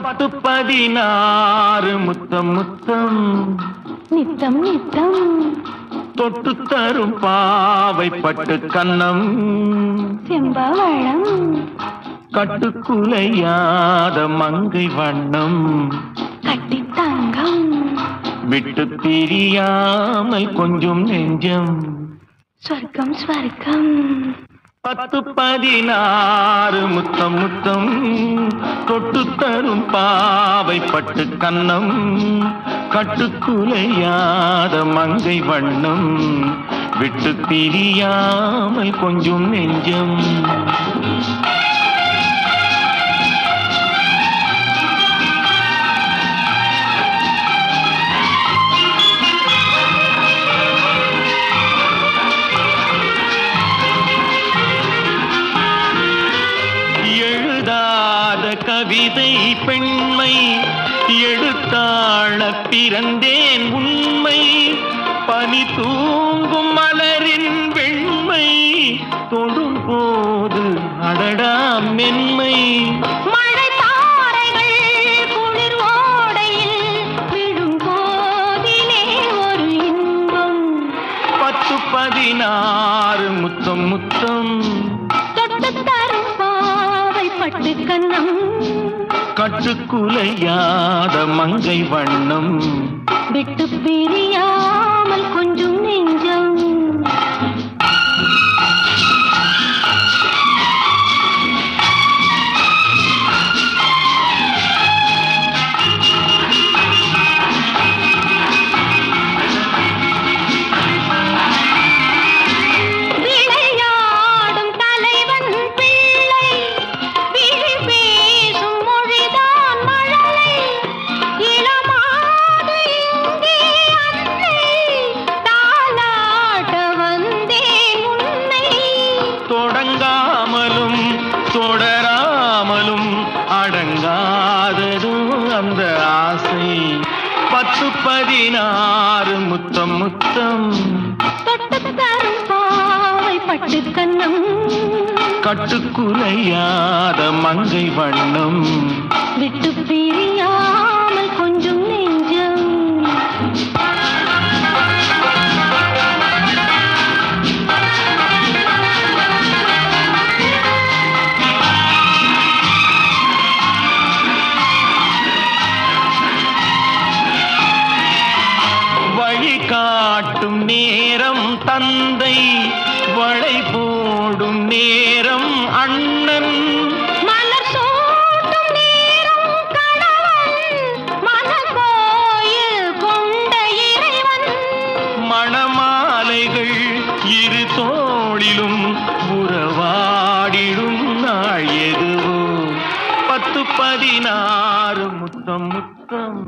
பத்து பதினாறு முத்தம் முத்தம். நித்தம் நித்தம். தொட்டு தரும் பாவை பட்டு கன்னம் செம்பவளம். கட்டுக்குலையாத மங்கை வண்ணம். கட்டி தங்கம் விட்டு பிரியாமல் கொஞ்சம் நெஞ்சம். சொர்க்கம் ஸ்வர்க்கம் பத்து பதினாறு முத்தம் முத்தம் தொட்டு தரும் பாவை பட்டு கன்னம் கட்டுக்குலையாத மங்கை வண்ணம் விட்டு பிரியாமல் கொஞ்சம் நெஞ்சம். கவிதை பெண்மை எழுத்தாள பிறந்தேன் உண்மை. பனி தூங்கும் மலரின் வெண்மை தொடும் போது அடடா மென்மை. பதினாறு முத்தம் முத்தம். பட்டு கண்ணம் கட்டுக்குலையாத மங்கை வண்ணம். விட்டு பிரியாமல் பதினாறு முத்தம் முத்தம். தொட்டு தரும் பாவை பட்டு கண்ணம். கட்டுக்குலையாத மங்கை வண்ணம். விட்டு பிரியாமல் காட்டும் நேரம் தந்தை வளை போடும் நேரம் அண்ணன். மணமாலைகள் இரு தோளிலும் உறவாடிடும் நாள் எதுவோ. பத்து பதினாறு முத்தம் முத்தம்.